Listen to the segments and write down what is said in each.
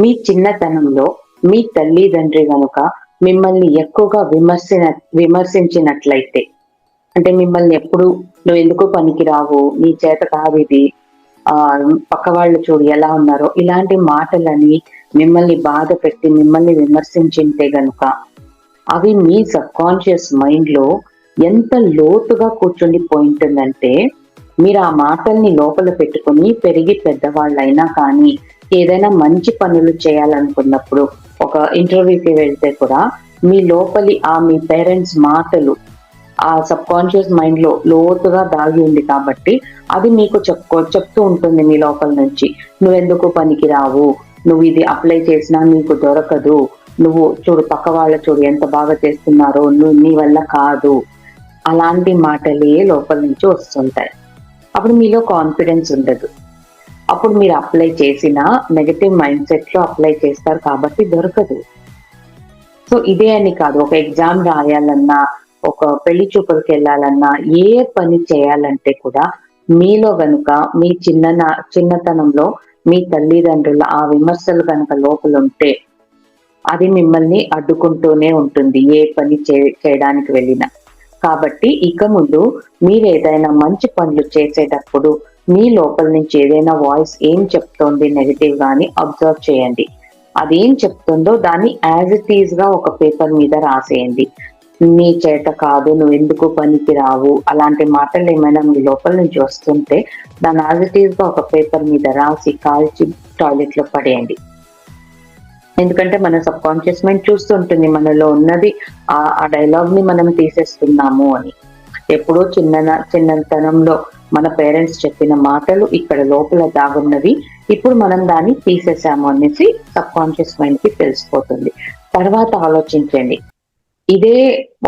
మీ చిన్నతనంలో మీ తల్లిదండ్రి గనుక మిమ్మల్ని ఎక్కువగా విమర్శన విమర్శించినట్లయితే అంటే మిమ్మల్ని ఎప్పుడు నువ్వు ఎందుకు పనికిరావు? నీ చేత కాదు ఇది. ఆ పక్క వాళ్ళు చూడు ఎలా ఉన్నారో ఇలాంటి మాటలని మిమ్మల్ని బాధ పెట్టి మిమ్మల్ని విమర్శించింటే గనుక అవి మీ సబ్ కాన్షియస్ మైండ్లో ఎంత లోతుగా కూర్చుండి పోయింటుందంటే మీరు ఆ మాటల్ని లోపల పెట్టుకుని పెరిగి పెద్దవాళ్ళైనా కానీ ఏదైనా మంచి పనులు చేయాలనుకున్నప్పుడు ఒక ఇంటర్వ్యూకి వెళ్తే కూడా మీ లోపలి ఆ మీ పేరెంట్స్ మాటలు ఆ సబ్ కాన్షియస్ మైండ్లో లోతుగా దాగి ఉంది కాబట్టి అది మీకు చెప్పుకో చెప్తూ ఉంటుంది మీ లోపల నుంచి. నువ్వెందుకు పనికి రావు? నువ్వు ఇది అప్లై చేసినా నీకు దొరకదు. నువ్వు చూడు పక్క వాళ్ళ చూడు ఎంత బాగా చేస్తున్నారో నువ్వు నీ వల్ల కాదు. అలాంటి మాటలే లోపల నుంచి వస్తుంటాయి. అప్పుడు మీలో కాన్ఫిడెన్స్ ఉండదు. అప్పుడు మీరు అప్లై చేసిన నెగటివ్ మైండ్ సెట్లో అప్లై చేస్తారు కాబట్టి దొరకదు. సో ఇదే అని కాదు. ఒక ఎగ్జామ్ రాయాలన్నా ఒక పెళ్ళి చూపులకు వెళ్ళాలన్నా ఏ పని చేయాలంటే కూడా మీలో గనుక మీ చిన్న చిన్నతనంలో మీ తల్లిదండ్రుల ఆ విమర్శలు కనుక లోపల ఉంటే అది మిమ్మల్ని అడ్డుకుంటూనే ఉంటుంది ఏ పని చేయడానికి వెళ్ళినా. కాబట్టి ఇక ముందు మీరు ఏదైనా మంచి పనులు చేసేటప్పుడు మీ లోపల నుంచి ఏదైనా వాయిస్ ఏం చెప్తోంది నెగిటివ్ గాని అబ్జర్వ్ చేయండి. అది ఏం చెప్తుందో దాన్ని యాజ్ ఇట్ ఈజ్గా ఒక పేపర్ మీద రాసేయండి. నీ చేత కాదు నువ్వు ఎందుకు పనికి రావు? అలాంటి మాటలు ఏమైనా మీ లోపల నుంచి వస్తుంటే దాన్ని యాజ్ ఇట్ ఈజ్గా ఒక పేపర్ మీద రాసి కాల్చి టాయిలెట్లో పడేయండి. ఎందుకంటే మన సబ్ కాన్షియస్ మైండ్ చూస్తుంటుంది మనలో ఉన్నది ఆ డైలాగ్ని మనం తీసేస్తున్నాము అని. ఎప్పుడో చిన్న చిన్నతనంలో మన పేరెంట్స్ చెప్పిన మాటలు ఇక్కడ లోపల దాగున్నవి. ఇప్పుడు మనం దాన్ని తీసేసాము అనేసి సబ్ కాన్షియస్ మైండ్కి తెలిసిపోతుంది. తర్వాత ఆలోచించండి. ఇదే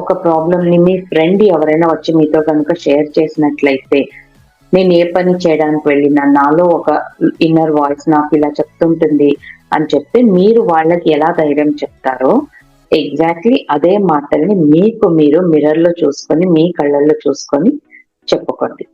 ఒక ప్రాబ్లమ్ని మీ ఫ్రెండ్ ఎవరైనా వచ్చి మీతో కనుక షేర్ చేసినట్లయితే నేను ఏ పని చేయడానికి వెళ్ళినా నాలో ఒక ఇన్నర్ వాయిస్ నాకు ఇలా చెప్తుంటుంది అని చెప్తే మీరు వాళ్ళకి ఎలా ధైర్యం చెప్తారో ఎగ్జాక్ట్లీ అదే మాటల్ని మీకు మీరు మిర్రర్లో చూసుకొని మీ కళ్ళల్లో చూసుకొని చెప్పుకోండి.